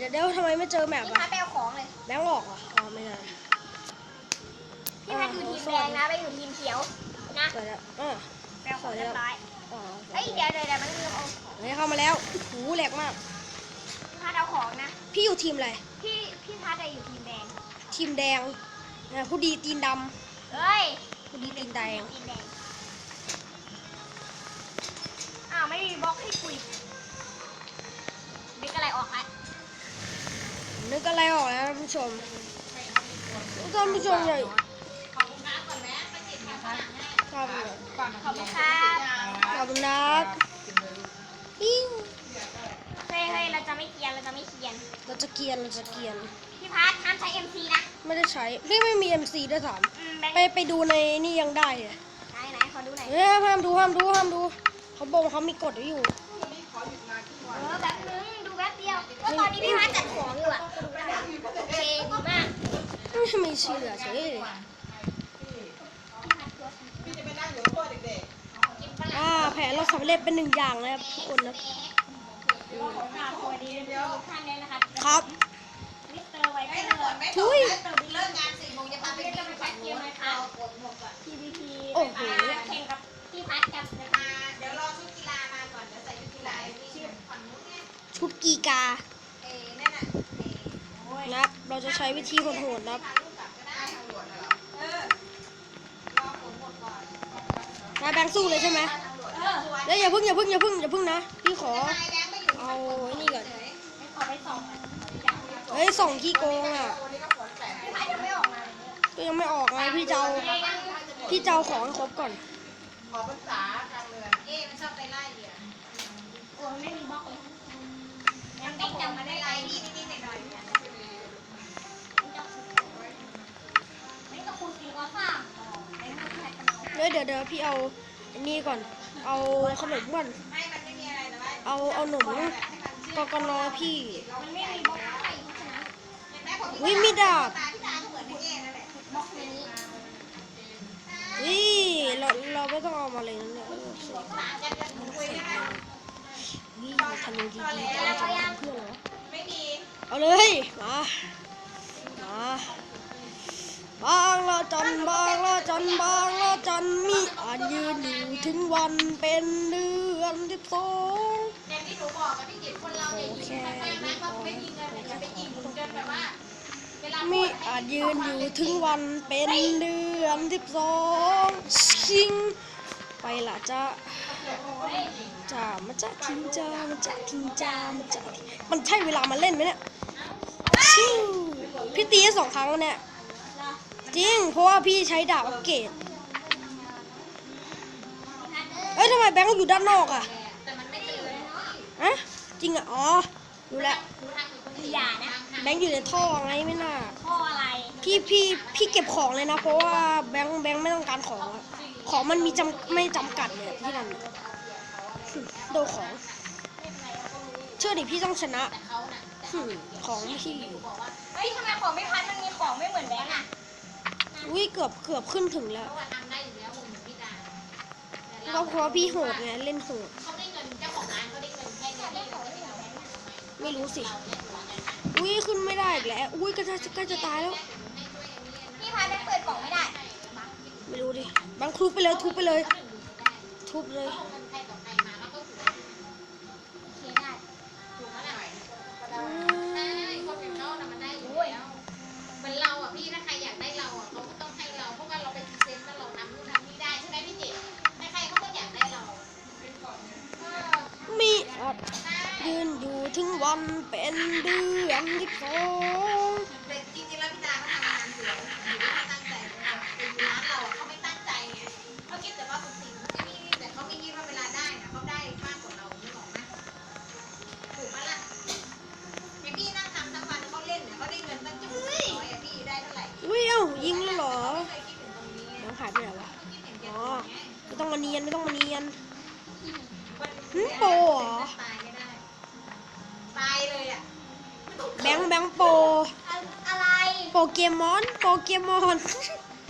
เดี๋ยวเดี๋ยวทำไมไม่เจอแมปพี่อะพัดไปเอาของเลย แบงค์ออกเหรออ๋อไม่ได้พี่พัดอยู่ทีมแดงนะไปอยู่ทีมเขียวนะเกิดแล้วอ่าไปเอาของเรียบร้อยอ๋อเฮ้ยเดี๋ยวเดี๋ยวเดี๋ยวมันลืมเอาของเฮ้ยเข้ามาแล้วหูแหลกมาก พี่พัดเอาของนะ พี่อยู่ทีมอะไร พี่พี่พัดอะอยู่ทีมแดง ทีมแดงนะผู้ดีตีนดเฮ้ยำผู้ดีตีนแดงทีมแดง อ้าวไม่มีบล็อกให้คุยนึกอะไรออกไหม นึกอะไรออกแล้วท่านผู้ชมท่านผู้ชมเลยครับขอบคุณครับขอบคุณครับอิ้วเฮ้ยเฮ้ยเราจะไม่เกียนเราจะไม่เกียนเราจะเกรียนเราจะเกรียนพี่พัดห้ามใช้ MC นะ ไม่ได้ใช้พี่ไม่มี MC ด้วยสามอืมแบงค์ไปไปดูในนี่ยังได้เลยไหนไหนขอดูหน่อยเฮ้ยห้ามดูห้ามดูห้ามดูเขาบอกว่าเขามีกฎไว้อยู่ เออแบบนึงดูแป๊บเดียวก็ตอนนี้พี่พัดจัดของอยู่อะโอเคดีมากไม่เชื่อเฉยอ่าแผนเราสำเร็จเป็นหนึ่งอย่างนะครับทุกคนนะค่ะสวัสดีทุกท่านนะคะครับมิสเตอร์ไวเตอร์ทุยโมงจะพาได้เขาปวดหมดก่อน PVP โอ้โห พี่พัดกับ กีกาเอ้นั่นน่ะเอ้นะครับ เราจะใช้วิธีโหดๆนะครับพาลูกกลับก็ได้ตำรวจเหรอเออรอผลหมดก่อนนายแบงค์สู้เลยใช่ไหมตำรวจเออแล้วอย่าเพึ่งอย่าเพึ่งอย่าเพึ่งอย่าเพึ่งนะ พี่ขอนายแบงค์ไม่อยู่เอาไอ้นี่ก่อนเฉยไม่ขอไปส่องเฮ้ยส่องขี้โกงอะตัวนี้ก็ผลแปลกพี่พัดยังไม่ออกมาก็ยังไม่ออกไงพี่เจ้าพี่เจ้าของให้ครบก่อน ขอปรึกษาทางเรือนเอ๊ะมันชอบไปไล่เดี๋ยวโอ้ไม่มีบล็อกเลย มันต้องจำมาได้ไล่นี่นิดๆหน่อยๆเนี่ยไม่ต้องคูณสี่ก็สามไอ้พวกพี่พัดกันเอาเดี๋ยวเดี๋ยวเดี๋ยวพี่เอาอันนี้ก่อน เอาขนมก่อน ไม่มันไม่มีอะไรนะว่าเอาเอาหนมแบบให้มันเชื่กกนพี่ มันไม่มีบล็อกให้เพราะฉะนั้นเห็นไหมคนที่เฮ้ยมีดาบตาที่ตาก็เหมือนพี่เอ๊นั่นแหละบล็อกนี้เฮ้ยเราเราไม่ต้องเอามาเลยนะเนี่ยเออสวยต่างกันกันคุยได้ไหม นี่ทำดีๆจะเอาจะทำเพื่อนเหรอไม่มีเอาเลย มา มาบางละจันบางละจันบางละจันมีอาจยืนอยู่ถึงวันเป็นเดือนสิบสองอย่างที่หนูบอกกับพี่จิตคนเราเนี่ยยิงกันไปนะว่าไม่ยิงกันอย่ไปยิงจนแบบว่ามีอาจยืนอยู่ถึงวันเป็นเดือนสิบสองชิงไปละจ้า จ้ามาจ้าทิ้งจ้ามาจ้าทิ้งจ้ามาจ้าทิ้งมันใช่เวลามาเล่นไหมเนี่ยชิงพี่ตีสองครั้งแล้วเนี่ยจริง เพราะว่าพี่ใช้ดาบอัปเกรดเอ้ยทำไมแบงค์อยู่ด้านนอกอะเออะจริงอะ อ๋อ รู้แล้วอย่านะ แบงค์อยู่ในท่อไงไม่น่าข้ออะไรพี่พี่พี่เก็บของเลยนะ เพราะว่าแบงค์แบงค์ไม่ต้องการของอะของมันมีจำไม่จำกัดเลยที่นั่นอะโดนของ เชื่อดิพี่ต้องชนะหึของพี่เฮ้ยทำไมของไม่พัดมันมีของไม่เหมือนแบงค์อะอุ้ยเกือบเกือบขึ้นถึงแล้วเพราะว่าทำได้อยู่แล้วมุมเหมือนพี่ดาก็เพราะว่าพี่โหดไงเล่นโหดเขาได้เงินเจ้าของร้านเขาได้เงินแค่นี้ได้ของไม่เหมือนแบงค์ไม่รู้สิ อุ้ยขึ้นไม่ได้อีกแล้ว อุ้ยก็จะใกล้จะตายแล้ว พี่พัดยังเปิดกล่องไม่ได้ ไม่รู้ดิบางทุบไปเลยทุบไปเลย ทุบเลย ดือน เกมอน โปเกมอน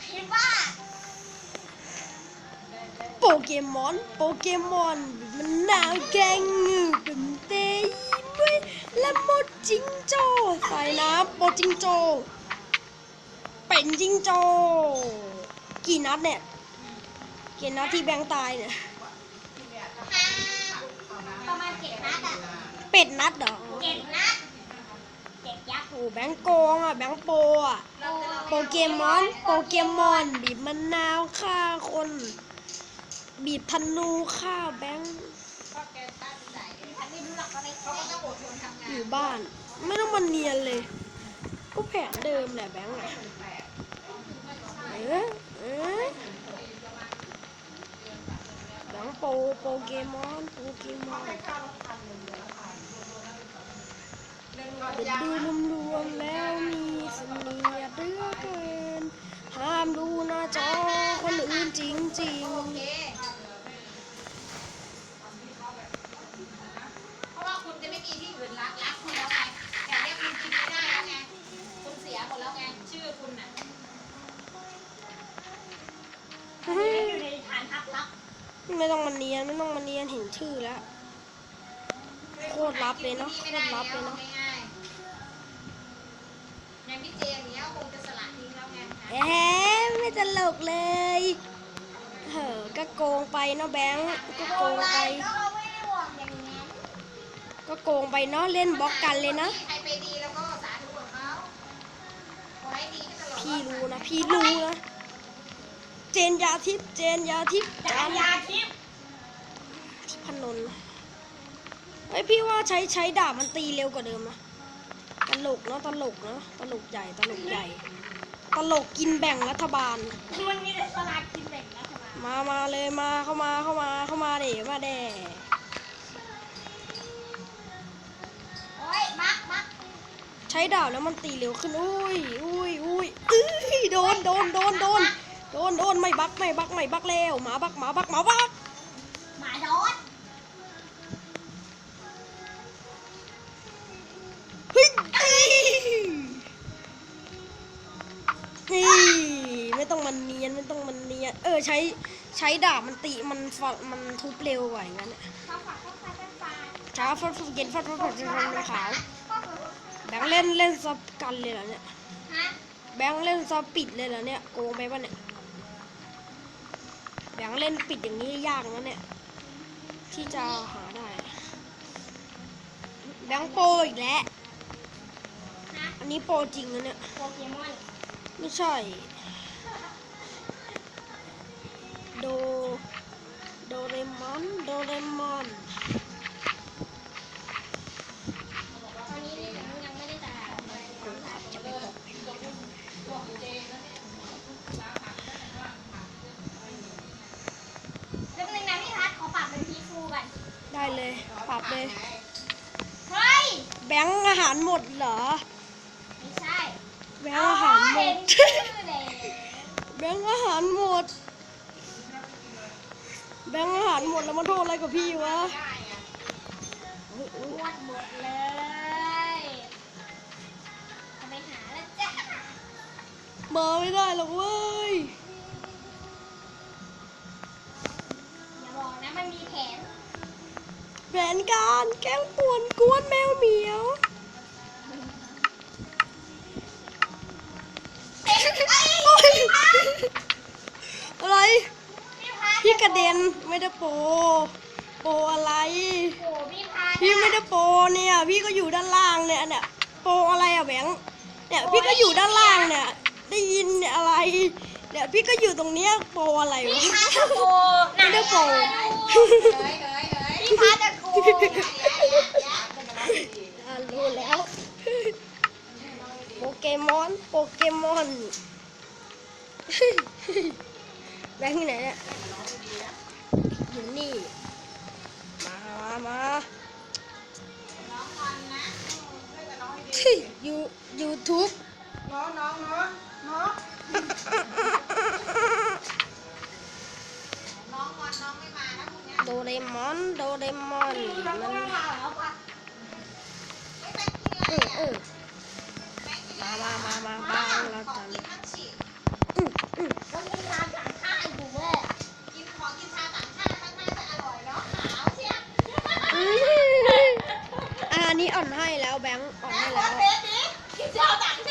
คิดว่าโปเกมอน โปเกมอน มันหนาวแกงเป็นเตยด้วยและหมดจิงโจ้ายน้ำโปรจิงโจเป็นจิงโจกี่นัดเนี่ยกี่นัดที่แบงค์ตายเนี่ยห้าประมาณเจ็ดนัดอะเป็ดนัดเหรอเจ็ดนัดเจ็ดยักษ์ โอ้แบงค์โกงอะ แบงค์โปรอะ โปเกมอน โปเกมอน บีบมะนาวฆ่าคน บีบธนูฆ่าแบงค์ก็แกตั้งใจฉันไม่รู้หรอกว่าไม่เขาใช่ก็ต้องอดทนทำงาอนยู่บ้าน ไม่ต้องมาเนียนเลย ก็แผนเดิมแหละแบงค์อะเออเออแบงค์โปโปเกมอน โปเกมอน เดี๋ยวดูรวมๆแล้วมีเสน่ห์เหลือเกิน ห้ามดูหน้าจอคนอื่นจริงโอเคเพราะว่าคุณจะไม่มีที่อื่นรักรักคุณแล้วไงแต่เนี้ยคุณกินไม่ได้แล้วไงคุณเสียหมดแล้วไงชื่อคุณน่ะอยู่ในฐานทัพลับไม่ต้องมาเนียนไม่ต้องมาเนียนเห็นชื่อแล้ว โคตรลับเลยเนาะโคตรลับเลยเนาะ ง่ายๆอย่างพี่เจมส์เนี้ยคงจะสละทิ้งแล้วไงแหมไม่ตลกเลยเฮ้อก็โกงไปเนาะแบงค์ก็โกงไป ก็เขาไม่ได้หวังอย่างนั้นก็โกงไปเนาะเล่นบล็อกกันเลยนะ ใครไปดีแล้วก็สาธุของเขาขอให้ดีให้ตลอดพี่รู้นะพี่รู้นะเจนยาทิพย์เจนยาทิพย์จานยาทิพย์ทิพนนท์เฮ้ยพี่ว่าใช้ใช้ดาบมันตีเร็วกว่าเดิมนะ ตลกเนาะตลกเนาะตลกใหญ่ตลกใหญ่ ตลกกินแบ่งรัฐบาล มันมีแต่สลากกินแบ่งรัฐบาลมามาเลยมาเข้ามาเข้ามาเข้ามาเด๋มาแด่โอ้ยมักมักใช้ดาบแล้วมันตีเร็วขึ้นอุ้ยอุ้ยอุ้ยอื้อโดนโดนโดนโดนโดนโดนไม่บักไม่บักไม่บักแล้วหมาบักหมาบักหมาบัก ใช้ใช้ดาบมันตีมันฟันมันทุบเร็วกว่าอย่างนั้นอะข้าวผัดข้าวผัดข้าวผัดช้าฟัดฟัดเย็นฟัดฟัดฟัดฟัดฟัดขาวแบงค์เล่นเล่นซับกันเลยเหรอเนี่ยฮะแบงค์เล่นซับปิดเลยเหรอเนี่ยโกงไปปะเนี่ยแบงค์เล่นปิดอย่างนี้ยากนะเนี่ยที่จะหาได้แบงค์โปรอีกแล้วฮะอันนี้โปรจริงนะเนี่ยโปเกมอนไม่ใช่ โดโดเรมอน โดเรมอน ตอนนี้ผมยังไม่ได้จ่ายกูขับจะไปตกเรื่องนึงนะพี่พัดขอปรับเป็นพีฟูก่อนได้เลย ปรับเลย เฮ้ย แบงค์อาหารหมดเหรอ ไม่ใช่แบงค์อาหารหมเห็ด นชื่อเลย แบงค์อาหารหมด แบงค์อาหารหมดแล้วมาโทษอะไรกับพี่วะปวดหมดเลยจะไปหาแล้วจ้ะมาไม่ได้หรอกเว้ย อย่าบอกนะมันมีแผน แผนการแกล้งป่วนกวนแมวเหมียว กระเด็นไม่ได้โปรโปรอะไรโอ้พี่พัดพี่ไม่ได้โปรเนี่ย พี่ก็อยู่ด้านล่างเนี่ยเนี่ยโปรอะไรอะแบงค์เนี่ยพี่ก็อยู่ด้านล่างเนี่ย ได้ยินเนี่ยอะไร เนี่ยพี่ก็อยู่ตรงเนี้ยโปรอะไรวะ พี่พัดจะโกไม่ได้โปรเฮ้ยเฮ้ยเฮ้ยพี่พัดจะโกอ่ารู้แล้ว โปเกมอน โปเกมอน แบงค์ที่ไหนเนี่ยอยู่ นี่ มามามาน้องงอนนะเล่นกับน้องให้ดียูยูทูบน้องน้องน้องน้องน้องงอนน้องไม่มานะพวกเนี้ยโดเรมอน โดเรมอนมันมาแล้วปะไม่แบงค์กินอะไรเออเออะอแบงค์กินมาอะไรมามามาอะบ้างแล้วขอกันกินมั่งฉีดอืมอืมแล้วมีทางสั่งข้าวอยู่เว้ย กินของกินชาต่างชาติข้างหน้าจะอร่อยเนาะขาวเชียว อืมอ่า นี้อ่อนให้แล้วแบงค์อ่อนให้แล้วเบสดิชาวต่างช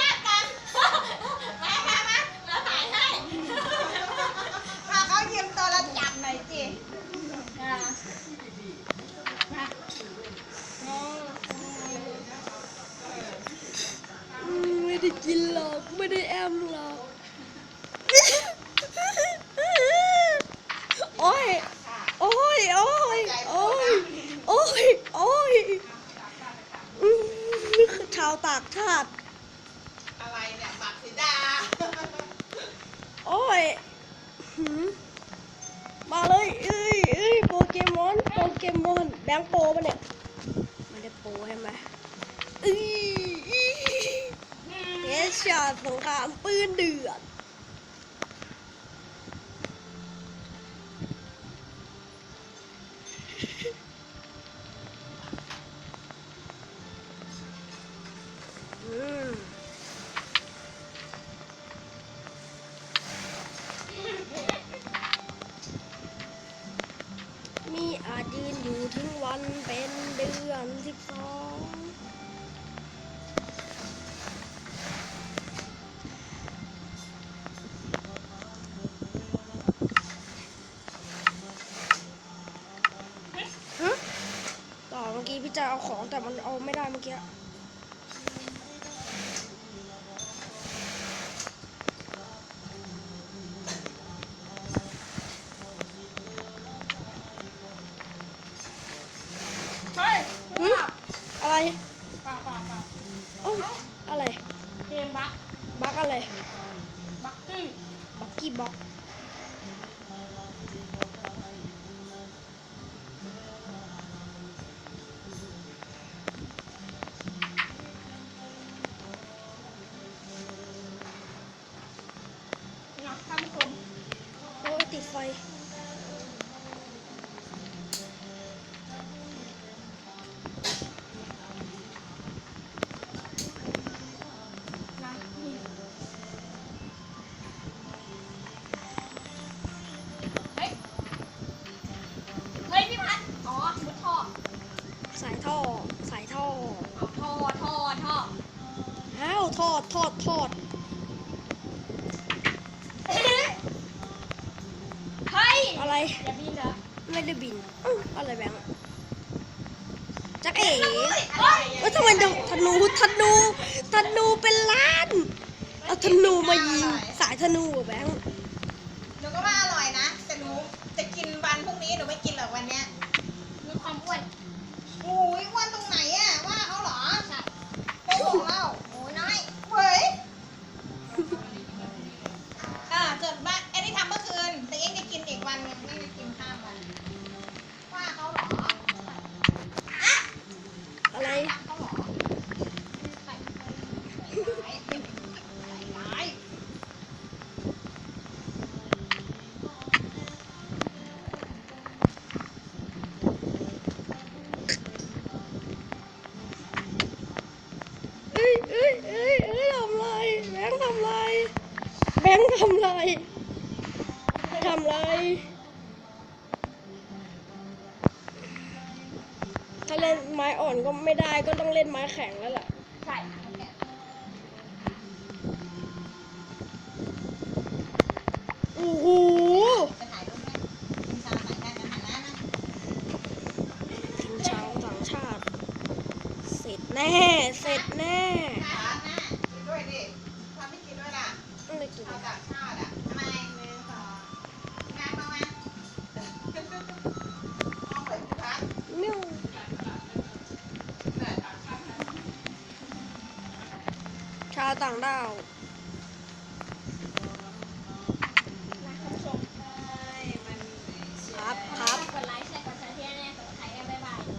ของแต่มันเอาไม่ได้เมื่อกี้ ทอดทอดทอดเฮ้ยอะไรอย่าบินเหรอไม่ได้บินอื้ออะไรแบงค์จักเอ๋เฮ้ยว่าทำไมธนูธนูธนูเป็นล้านเอาธนูมายิงสายธนูอะแบงค์ อ้ยเอ้ยเอ้ยเอ้ยทำไรแบงค์ทำไรแบงค์ทำไรทำไรถ้าเล่นไม้อ่อนก็ไม่ได้ก็ต้องเล่นไม้แข็งแล้วล่ะใช่โอ้โหจะถ่ายรูปไหมกินชาใส่ได้นะหันหน้านะทีมชาวต่างชาติเสร็จแน่ เสร็จ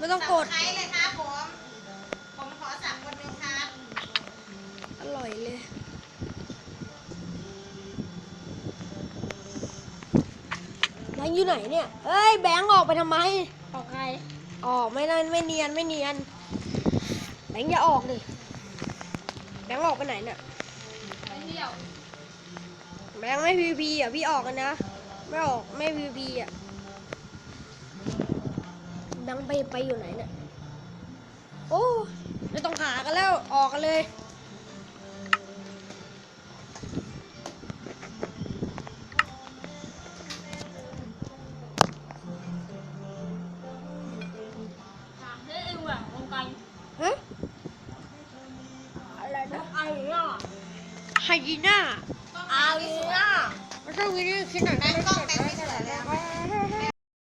ไม่ต้องกดใครเลยครับผม ผมขอสับคนหนึงครับอร่อยเลยแบงค์อยู่ไหนเนี่ยเฮ้ยแบงค์ออกไปทำไม ออกไงออกไม่นั่นไม่เนียนไม่เนียน แบงค์อย่าออกดิ แบงค์ออกไปไหนเนี่ย ไปเที่ยว แบงค์ไม่พีพีอะพี่ออกกันนะ ไม่ออกไม่พีพีอะ แบงไปไปอยู่ไหนเนี่ย โอ้ไม่ต้องหากันแล้ว ออกกันเลย